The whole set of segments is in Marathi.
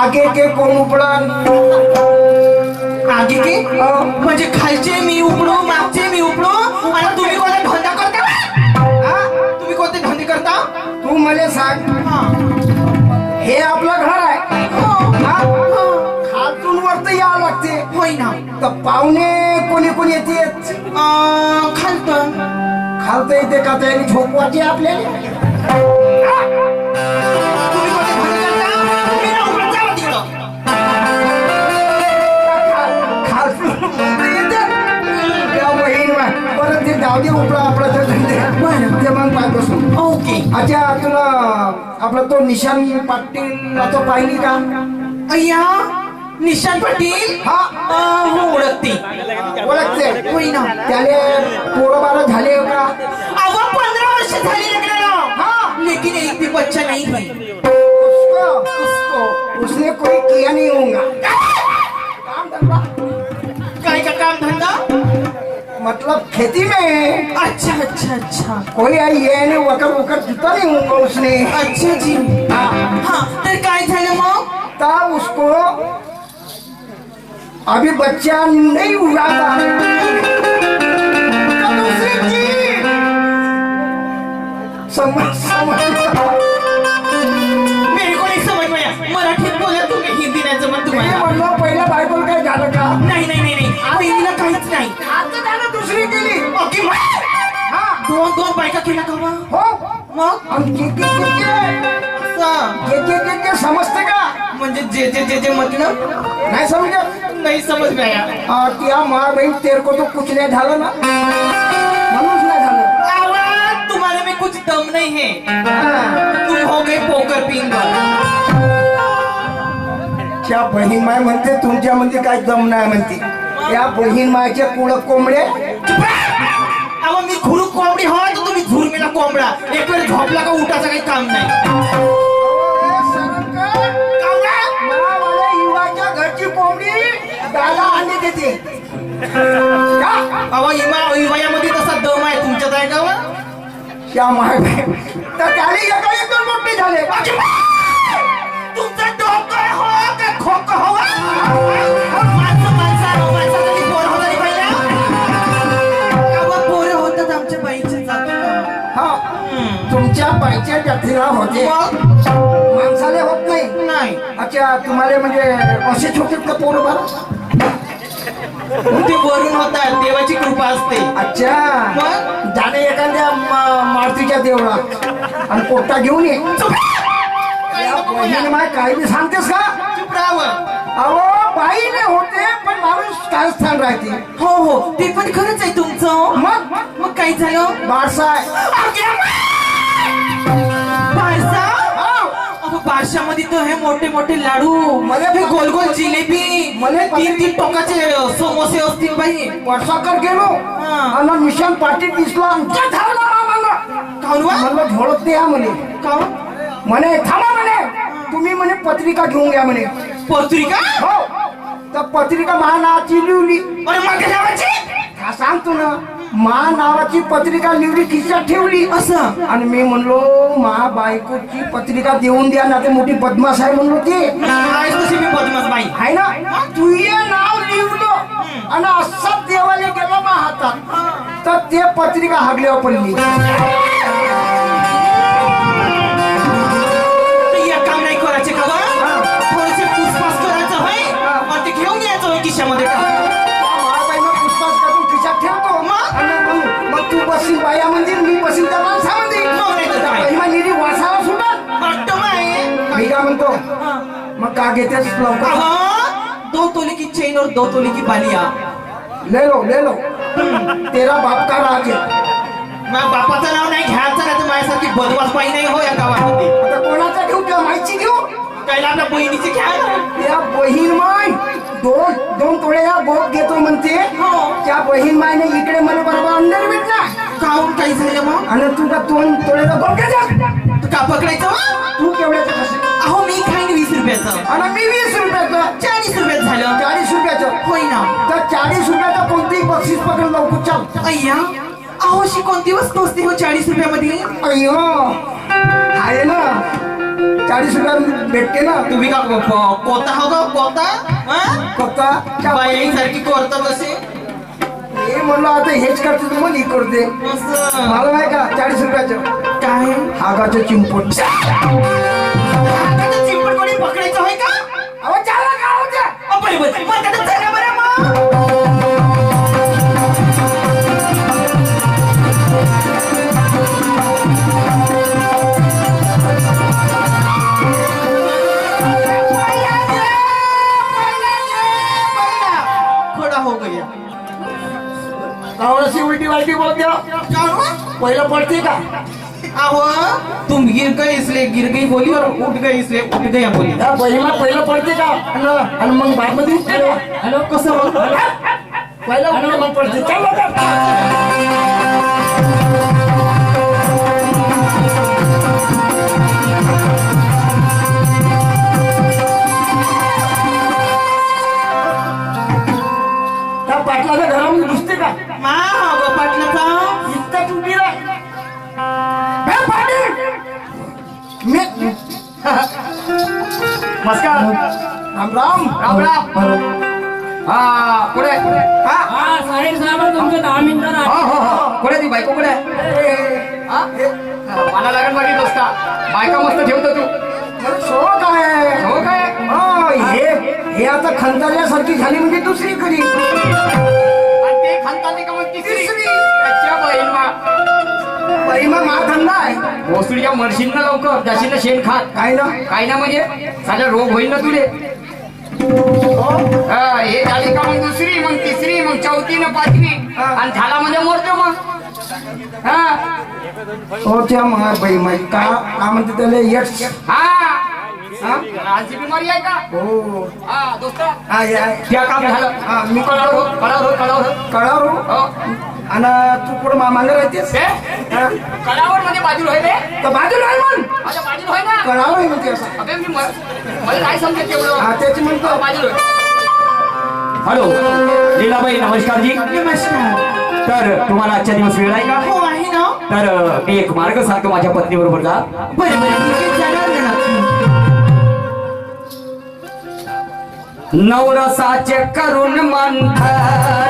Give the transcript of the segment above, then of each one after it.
आगे के कोण उपडन आगे के. म्हणजे खालचे मी उपडू मागचे मी उपडू? आणि तुम्ही कोणते धंदा करता? हा? तुम्ही कोणते धंदे करता? तू मला सांग. हा. आपलं घर आहे. हो. हा? खालतून वरती यावं लागते. होय ना. तर पाहुणे कोणी कोणी येते? अं, खालतं. खालतं येते का? त्याने झोपवायची आपल्याला? तुम्ही कोणते ते दे उपला आपला ते धंदे. ते मग पाहत बसून ओके. अच्छा तुला आपला तो निशान पाटील तो पाहिली का? अय्या निशांत पाटील? हा. हो ओळखते. ओळखते. होय ना. त्याने पोरं बारा झाले का? अहो पंधरा वर्ष झाली लग्नाला. हाँ। लेकिन एक भी बच्चा नहीं है उसको उसको. उसने कोई किया नहीं होगा काम धंधा काय का काम धंदा? मतलब खेती में। अच्छा अच्छा अच्छा। कोई आई ये ने वकर वकर जुता नहीं होगा उसने। अच्छा जी। हाँ। तर काय झालं मग? तब उसको अभी बच्चा नहीं हुआ था। तो दूसरी चीज। समझ समझ। दोन दोन बायका केला का मग? हो मग असं. समजते का? म्हणजे जे जे जे जे मतलब नाही समजत नाही समज माया आ, त्या मार बहीण तेरे को तो कुछ नाही झालं ना? म्हणूनच नाही झालं. आवाज तुम्हारे में कुछ दम नहीं है. हा. तुम हो गए पोकर पिंग. त्या बहीण माय म्हणते तुमच्यामध्ये काय दम नाही म्हणते. त्या बहीण मायचे कुळ कोंबडे अहो मी खुरू कोंबडी हो तर तुम्ही झुरमीला कोंबडा एक वेळ झोपला का उठाचं काही काम नाही दादा अंडे देते? अहो इमा इवायामध्ये तसा दम आहे तुमच्यात आहे का? त्या माय तर त्याला जातीला होते. माणसाले होत नाही. नाही. अच्छा तुम्हाला म्हणजे असे छोटे का पोरं बरं? ते वरून होतात देवाची कृपा असते. अच्छा. मग? जाणे एखाद्या म- मारुतीच्या देवळात. आणि पोट्टा घेऊन ये. माय काय बी सांगतेस का? चुप राहावं अहो बाईने होते पण माणूस काय स्थान राहते? हो हो. ते पण खरंच आहे तुमचं. मग? मग काय झालं? बारसा अगं बारशामध्ये तर हे मोठे मोठे लाडू. मला हे गोल गोल जिलेबी. मला तीन तीन टोकाचे समोसे असतील बाई. वर्षाकर गेलो. हा. आणि निशान पाटील दिसला. आमच्या धावला म्हणलं झोडत द्या म्हणे. काहून म्हणे थांबा म्हणे. तुम्ही म्हणे पत्रिका घेऊन घ्या म्हणे. पत्रिका? हो. तर पत्रिका महानावाची लिवली अरे मागे हा सांगतो ना? मा नावाची पत्रिका लिवली खिशात ठेवली. असं. आणि मी म्हणलो मा बायकोची पत्रिका देऊन द्या ना. ते मोठी बदमाश आहे म्हणलो ती. आहेस तशी मी बदमाश बाई. आहे ना? तुझे नाव लिहिलं. आणि असं देवाला गेलो मा हातात. तर ते पत्रिका हागल्यावर पडली तर एक काम नाही करायचे का बा थोडेसे करायचं होय? आणि ते घेऊन यायचं होय खिशामध्ये तू बसील बाया मंदिर मी बसील त्या माणसामध्ये? पहिला निधी वासाला सुटत. मी काय म्हणतो. मग का घेतेस लवकर? दो तोले की चेन और दो तोले की बालिया. ले लो ले लो. तेरा बाप का राज है माझ्या बापाचं नाव नाही घ्यायचं नाही तर माझ्यासारखी बाई नाही हो या गावामध्ये. आता कोणाचा घेऊ त्या माहिती घेऊ? पहिला आपल्या बहिणीची ना. त्या बहीण माय दोन दोन तोळ्या बोट घेतो म्हणते. हो. त्या बहीण मायने इकडे मला बरोबर अंदर भेटला. काहून काही झालं मग? आणि तुझा दोन तोळ्याचा बोट घ्यायचा तू का पकडायचं? मग? तू केवढ्याचं कसं अहो मी खाईन वीस रुपयाचं. आणि मी वीस रुपयाचं. चाळीस रुपयात झालं. चाळीस रुपयाचं. होय ना. तर चाळीस रुपयाचं कोणतेही बक्षीस पकडून लवकर चाल. अय्या. अहो अशी कोणती वस्तू असते हो चाळीस रुपयामध्ये? अय्यो. आहे ना. चाळीस रुपया भेटते ना. तुम्ही का कोता हो का? कोता? हा? कोता? बाईसारखी कोरता बसे हे म्हणलं आता हेच करते तू मला हे करते. मला नाही का चाळीस रुपयाचं? काय? हागाचं चिंपट. चिमट कोणी पकडायचं होय का? अहो चाला का होत्या अ, बरं, बरं. मग त्याचं चला. गावाला उलटी वालटी बोल द्या पहिलं पडते का? आहो. तुम गिर गए इसलिए गिर गई बोली और उठ गई इसलिए उठ गया बोली. पहिला पहिलं पडते का? आणि मग बादमध्ये हॅलो. कसं पहिलं मग पडते पाटलाच्या घरामध्ये घुसते का? मा हो पाटलाचा. इतकं उभी नमस्कार. राम राम राम. राम हा पुढे. हा. हा साहेब तुमचं दहा मिनिटं हा. हो हो. पुढे ती बायको पुढे. हा? मला लागेल माझी दोस्ता बायका मस्त ठेवतो तू. काय हो काय हो, हे हे आता खंताल्यासारखी झाली म्हणजे दुसरी करी ते खानतानी का मग तिसरी. अच्छा बहीण मा बाई मग मा धंदा आहे. भोसडीच्या मरशील ना लवकर जाशील ना शेण खात. काय ना? काय ना म्हणजे? साधा रोग होईल ना तुले. हा, हे झाली का मग दुसरी? मग तिसरी मग चौथी ना पाचवी. आणि झाला म्हणजे मरतो मग. हा. हो त्या मग बाई माई का का म्हणते त्याला यश. हा. हा? लहानची बिमारी आहे का? हो. हा दोस्त. हा या त्या काम झालं? हा, मी कळाव हो कळाव हो कळाव. हो. कळावर हो. आणि तू पुढे मामांगे राहतेस? हा? कळावर मध्ये बाजूला होय रे तर बाजूला आहे मग माझ्या बाजूला होय ना? कळावर आहे म्हणते असं. अबे मी मला नाही समजत तेवढं. हा त्याची म्हणतो. बाजूला. हॅलो. लीलाबाई नमस्कार जी. नमस्कार. तर तुम्हाला आजच्या दिवस वेळ आहे का? हो आहे ना. तर मी एक मार्ग सांगतो माझ्या पत्नी बरोबर जा. बरं बरं. नवरसाचे करून मंथन.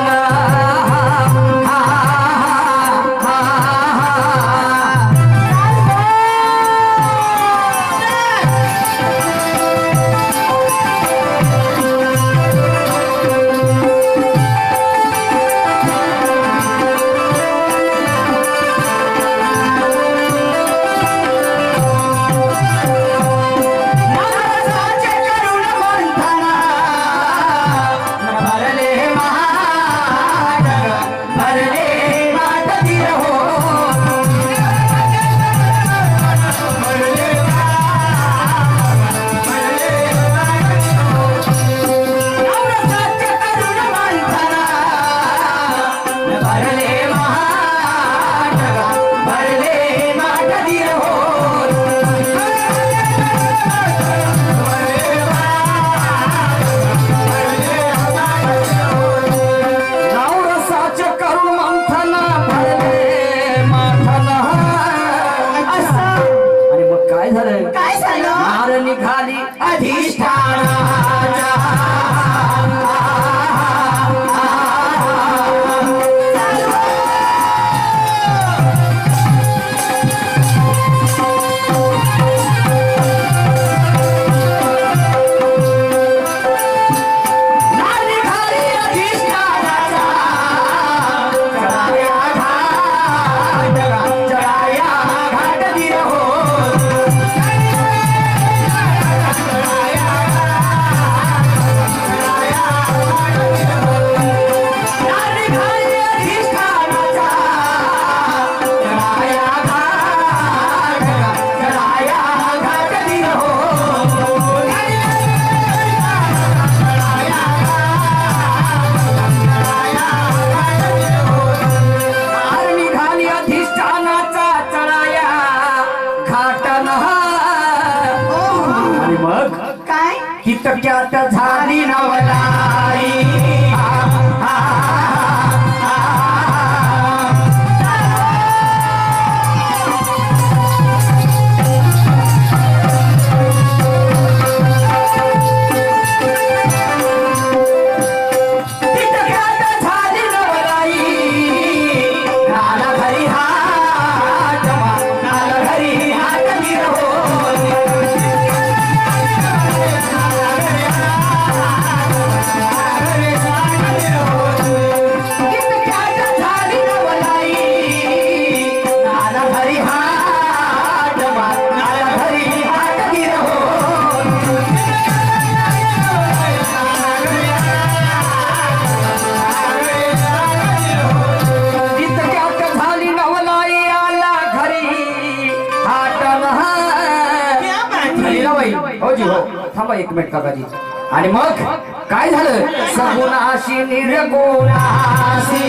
काय कितक्यात झाली नवलाई. एक मिनिट काकाजी आणि मग काय झालं? सगुणाशी निर्गुणाशी.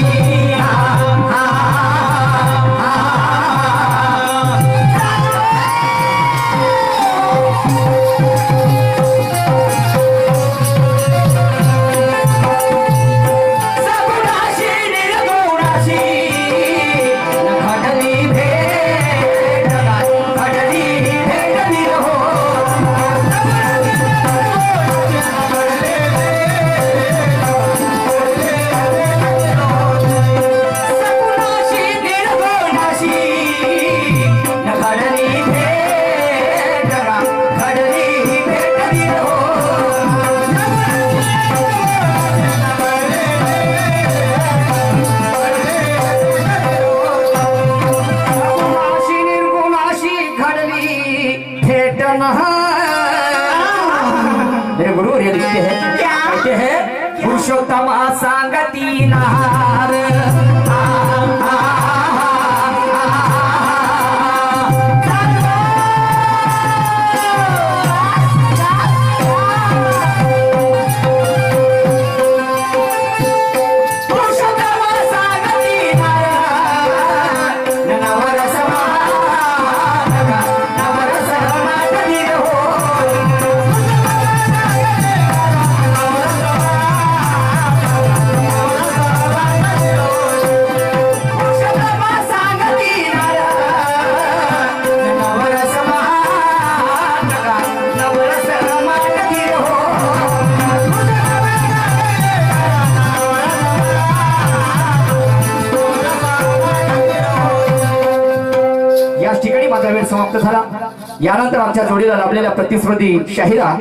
त्यानंतर आमच्या जोडीला लाभलेल्या प्रतिस्पर्धी शाहिरा.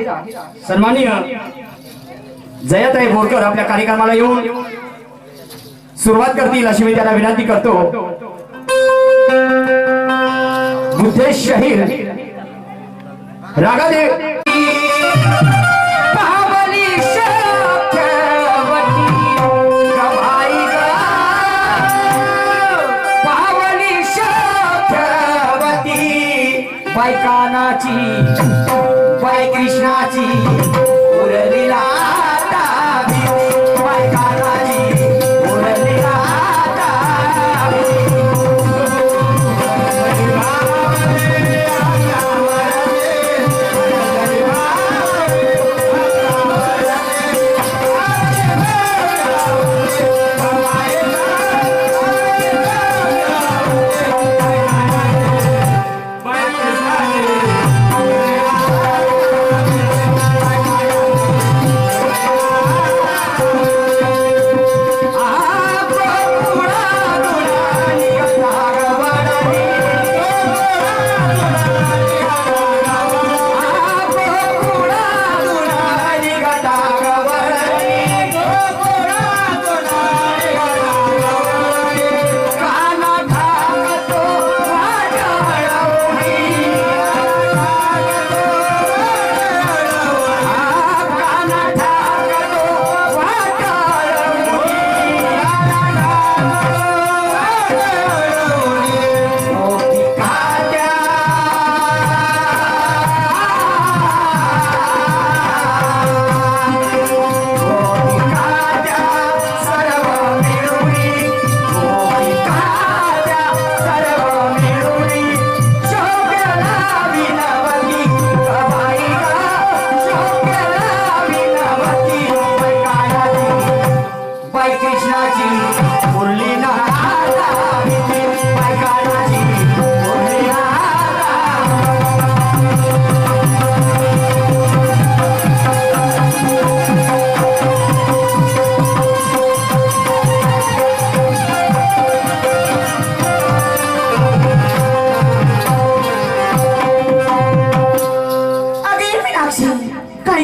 सन्माननीय जयताई बोरकर आपल्या कार्यक्रमाला येऊन सुरुवात करतील अशी मी त्याला विनंती करतो. बुद्धेश शाहीर रागादेव बाय कृष्णाची उरलीला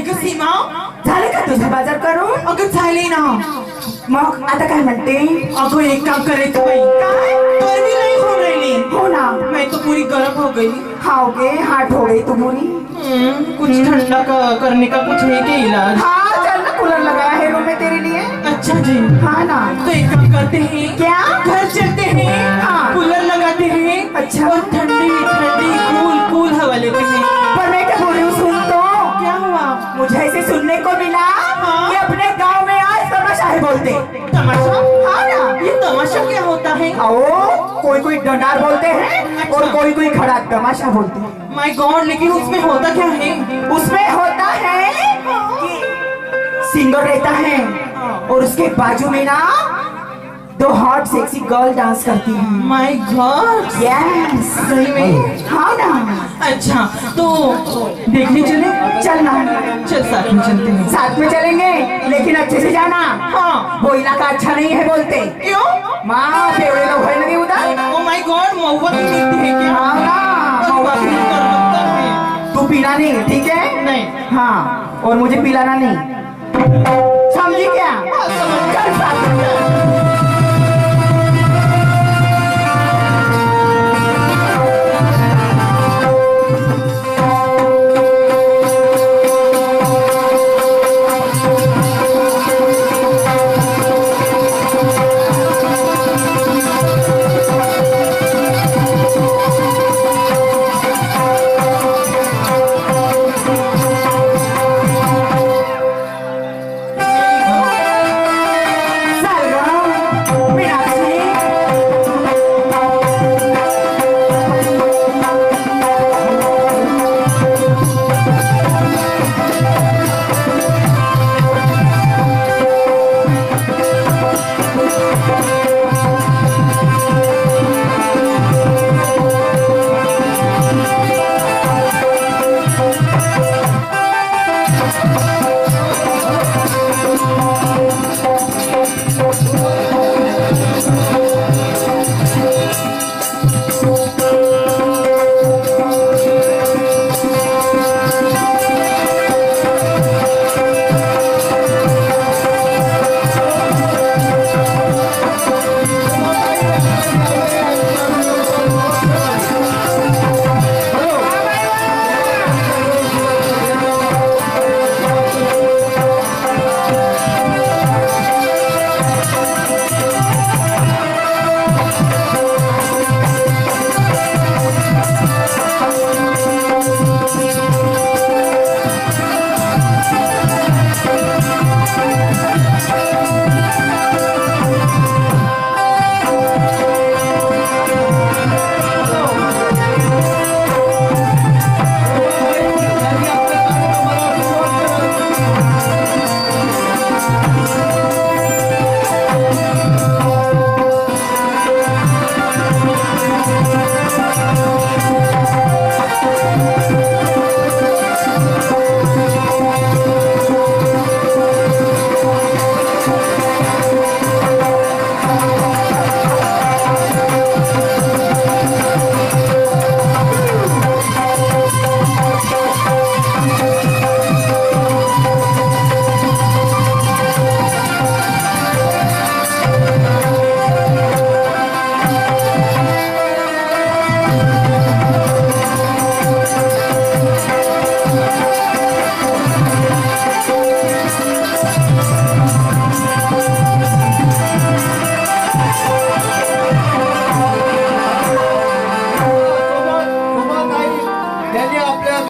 ग सीमा झालं का तुझा बाज़ार करून? अगं झाले ना। मग आता काय म्हणते? अगं एक काम करायचं बाई। काय? गर्मी नाही हो रही हो ना। मैं तो पूरी गर्म हो गई। हाँ गे हाथ हो गई तुम्हारी कुछ ठंडा का, करने का कुछ है क्या इलाज। हाँ चल ना कूलर लगाया है रूम में तेरे लिए। अच्छा जी। हाँ ना। तो एक काम करते हैं। क्या? घर चलते हैं। हाँ। कूलर लगाते हैं। अच्छा। और ठंडी ठंडी बोलते? तमाशा? हाँ ये तमाशा क्या होता है? आओ कोई कोई डंडार बोलते हैं और कोई कोई खड़ा तमाशा बोलते हैं। माय गॉड लेकिन उसमें होता क्या है? उसमें होता है कि सिंगर रहता है। और उसके बाजू में ना दो हॉट सेक्सी गर्ल डांस करती है। माय गॉड यस सही में? हाँ ना। अच्छा तो देखने चले? चलना चल साथ में चलते हैं। साथ में चलेंगे लेकिन अच्छे से जाना। हाँ। वो इलाका अच्छा नहीं है बोलते। क्यों? माँ केवड़े लोग है लगे उधर? ओ माय गॉड महुआ की मिलती है क्या? हाँ ना बस बात नहीं कर सकता है तू पीना नहीं ठीक है? नहीं। हाँ और मुझे पिलाना नहीं। समझी क्या? चल साथ में।